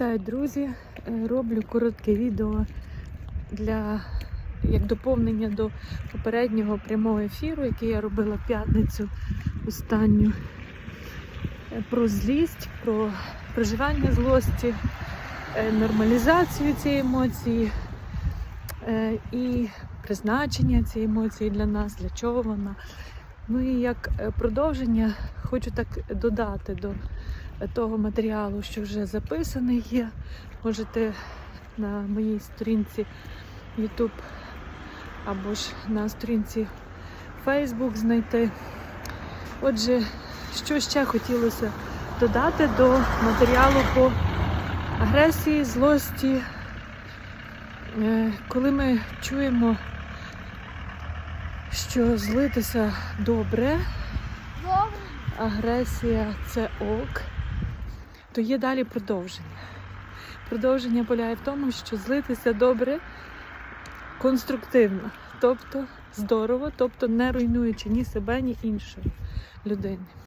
Вітаю, друзі! Е, Роблю коротке відео для як доповнення до попереднього прямого ефіру, який я робила в п'ятницю останню Е, про злість, про проживання злості, е, нормалізацію цієї емоції і призначення цієї емоції для нас, для чого вона. Ну і як е, продовження хочу так додати до того матеріалу, що вже записаний є. Можете на моїй сторінці YouTube або ж на сторінці Facebook знайти. Отже, що ще хотілося додати до матеріалу по агресії, злості. Е, Коли ми чуємо, що злитися добре, агресія це ок, то є далі продовження. Продовження полягає в тому, що злитися добре конструктивно, тобто здорово, тобто не руйнуючи ні себе, ні іншої людини.